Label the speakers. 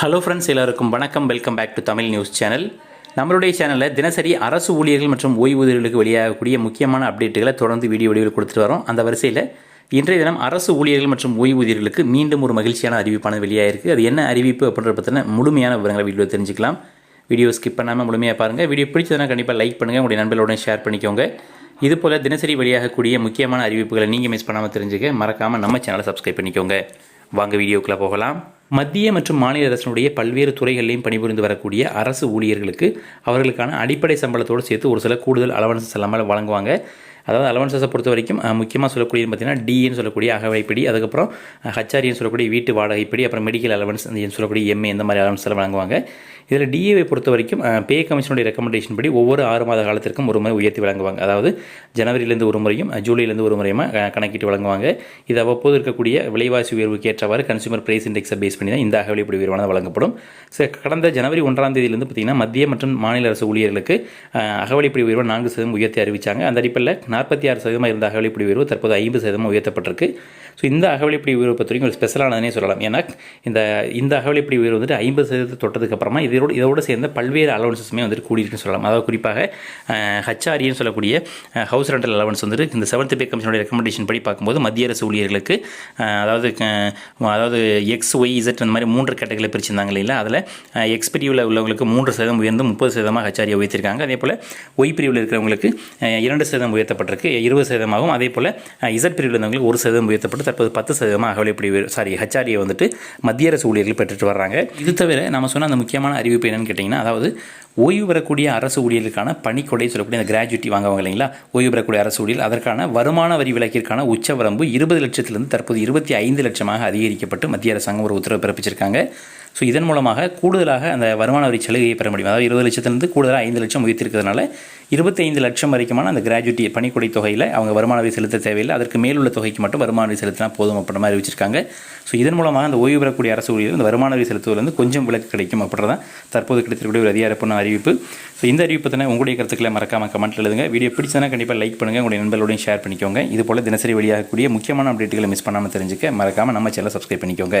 Speaker 1: Hello friends எல்லாருக்கும் வணக்கம். Welcome back to Tamil news channel நம்மளுடைய சேனலில் தினசரி அரசு ஊழியர்கள் மற்றும் ஓய்வூதியர்களுக்கு வெளியாகக்கூடிய முக்கியமான அப்டேட்டுகளை தொடர்ந்து வீடியோ வடிவில் கொடுத்துட்டு வரோம். அந்த வரிசையில் இன்றைய தினம் அரசு ஊழியர்கள் மற்றும் ஓய்வூதியர்களுக்கு மீண்டும் ஒரு மகிழ்ச்சியான அறிவிப்பானது வெளியாகிருக்கு அது என்ன அறிவிப்பு அப்படின்ற பற்றின முழுமையான விவரங்களை வீடியோ தெரிஞ்சுக்கலாம். வீடியோ ஸ்கிப் பண்ணாமல் முழுமையாக பாருங்கள் வீடியோ பிடிச்சதுனா கண்டிப்பாக லைக் பண்ணுங்கள் உங்களுடைய நண்பர்களுடன் ஷேர் பண்ணிக்கோங்க. இதுபோல் தினசரி வெளியாகக்கூடிய முக்கியமான அறிவிப்புகளை நீங்கள் மிஸ் பண்ணாமல் தெரிஞ்சுக்க மறக்காமல் நம்ம சேனலை சப்ஸ்கிரைப் பண்ணிக்கோங்க. வாங்க வீடியோக்குள்ளே போகலாம். மத்திய மற்றும் மாநில அரசினுடைய பல்வேறு துறைகளிலையும் பணிபுரிந்து வரக்கூடிய அரசு ஊழியர்களுக்கு அவர்களுக்கான அடிப்படை சம்பளத்தோடு சேர்த்து ஒரு சில கூடுதல் அலவன்சஸ் எல்லாமே வழங்குவாங்க. அதாவது அலவன்சஸை பொறுத்த வரைக்கும் முக்கியமாக சொல்லக்கூடிய பார்த்தீங்கன்னா டின்னு சொல்லக்கூடிய அகவைப்படி அதுக்கப்புறம் ஹச்ஆர்இன்னு சொல்லக்கூடிய வீட்டு வாடகைப்படி அப்புறம் மெடிக்கல் அலவன்ஸ் சொல்லக்கூடிய எம்ஏ இந்த மாதிரி அலவன்ஸ் எல்லாம் வழங்குவாங்க. இதில் டிஏவை பொறுத்த வரைக்கும் பே கமிஷனுடைய ரெக்கமெண்டேஷன் படி ஒவ்வொரு ஆறு மாத காலத்திற்கும் ஒரு முறை உயர்த்தி வழங்குவாங்க. அதாவது ஜனவரியிலேருந்து ஒரு முறையும் ஜூலைலேருந்து ஒரு முறையுமா கணக்கிட்டு வழங்குவாங்க. இது அவ்வப்போது இருக்கக்கூடிய விலைவாசி உயர்வுக்கு ஏற்றவாறு கன்சூமர் பிரைஸ் இண்டெக்ஸை பேஸ் பண்ணி தான் இந்த அகவலைப்படி உயர்வானது வழங்கப்படும். ஸோ கடந்த ஜனவரி ஒன்றாம் தேதியிலிருந்து பார்த்தீங்கன்னா மத்திய மற்றும் மாநில அரசு ஊழியர்களுக்கு அகவலைப்படி அகவலிப்படி உயர்வு நான்கு சதவீதம் உயர்த்தி அறிவிச்சாங்க. அந்த அடிப்படையில் நாற்பத்தி ஆறு சதவீதமாக இருந்த அகவலிப்படி உயர்வு தற்போது ஐம்பது சதவீதம் உயர்த்தப்பட்டிருக்கு. ஸோ இந்த அகவலைப்படி உயர்வு பொறுத்த வரைக்கும் ஒரு ஸ்பெஷலானதுனே சொல்லலாம். ஏன்னா இந்த இந்த அகவலிப்படி உயர்வு வந்துட்டு ஐம்பது சதவீதத்தை தொட்டதுக்கு அப்புறமா இதோட இதோடு சேர்ந்த பல்வேறு அலவன்சஸுமே வந்துட்டு கூடியிருக்குன்னு சொல்லலாம். அதாவது குறிப்பாக ஹச்ஆர்இன்னு சொல்லக்கூடிய ஹவுஸ் ரெண்டல் அலவன்ஸ் வந்துட்டு இந்த செவன்த் பே கமிஷனுடைய ரெக்கமெண்டேஷன் படி பார்க்கும்போது மத்திய அரசு ஊழியர்களுக்கு அதாவது அதாவது எக்ஸ் ஒய் இசட் அந்த மாதிரி மூன்று கேட்டகரியில் பிரிச்சிருந்தாங்க இல்லைங்களா? அதில் எக்ஸ் பிரிவில் உள்ளவங்களுக்கு மூன்று சதவீதம் உயர்ந்து முப்பது சதவீதமாக ஹச்ஆரியை உயர்த்திருக்காங்க. அதே போல் ஒய் பிரிவில் இருக்கிறவங்களுக்கு இரண்டு சதவீதம் உயர்த்தப்பட்டிருக்கு இருபது சதவீதமாகவும். அதே போல் இசட் பிரிவில் இருந்தவங்களுக்கு ஒரு சதவீதம் உயர்த்தப்பட்டு தற்போது பத்து சதவீதமாக அகவலைப்படி சாரி ஹச்ஆரியை வந்துட்டு மத்திய அரசு ஊழியர்கள் பெற்றுட்டு வர்றாங்க. இது தவிர நம்ம சொன்ன அந்த முக்கியமான அறிவிப்பு என்னன்னு கேட்டிங்கன்னா அதாவது ஓய்வு பெறக்கூடிய அரசு ஊழியர்களுக்கான பணிக்கொடை சொல்லக்கூடிய அந்த கிராஜுவிட்டி வாங்குவாங்க இல்லைங்களா? ஓய்வு பெறக்கூடிய அரசு ஊழியர் அதற்கான வருமான வரி விலக்கிற்கான உச்சவரம்பு இருபது லட்சத்திலிருந்து தற்போது இருபத்தி ஐந்து லட்சமாக அதிகரிக்கப்பட்டு மத்திய அரசாங்கம் ஒரு உத்தரவு பிறப்பிச்சிருக்காங்க. ஸோ இதன் மூலமாக கூடுதலாக அந்த வருமான வரி சலுகையை பெற முடியும். அதாவது இருபது லட்சத்திலிருந்து கூடுதலாக ஐந்து லட்சம் உயர்த்திருக்கிறதுனால இருபத்தைந்து லட்சம் வரைக்குமான அந்த கிராஜுவிட்டி பணிக்கொடை தொகையில் அவங்க வருமான வரி செலுத்த தேவையில்லை. அதற்கு மேலுள்ள தொகைக்கு மட்டும் வருமான வரி செலுத்தினா போதும் அப்படின்ற மாதிரி அறிவிச்சிருக்காங்க. ஸோ இதன் மூலமாக அந்த ஓய்வு பெறக்கூடிய அரசு ஊழியர் இந்த வருமான வரி செலுத்துவதிலிருந்து கொஞ்சம் விலக்கு கிடைக்கும் அப்படின்றதான் தற்போது கிடைத்திருக்கக்கூடிய ஒரு அதிகாரப்பூர்ண அறிவிப்பு. ஸோ இந்த அறிவிப்பு தானே உங்களுடைய கருத்துக்களை மறக்காம கமெண்ட்ல எழுதுங்க. வீடியோ பிடிச்சதுனா கண்டிப்பாக லைக் பண்ணுங்கள் உங்களுடைய நண்பர்களோடையும் ஷேர் பண்ணிக்கோங்க. இது போல் தினசரி வெளியாகக்கூடிய முக்கியமான அப்டேட்டுகளை மிஸ் பண்ணாமல் தெரிஞ்சுக்க மறக்காமல் நம்ம சேனலை சப்ஸ்கிரைப் பண்ணிக்கோங்க.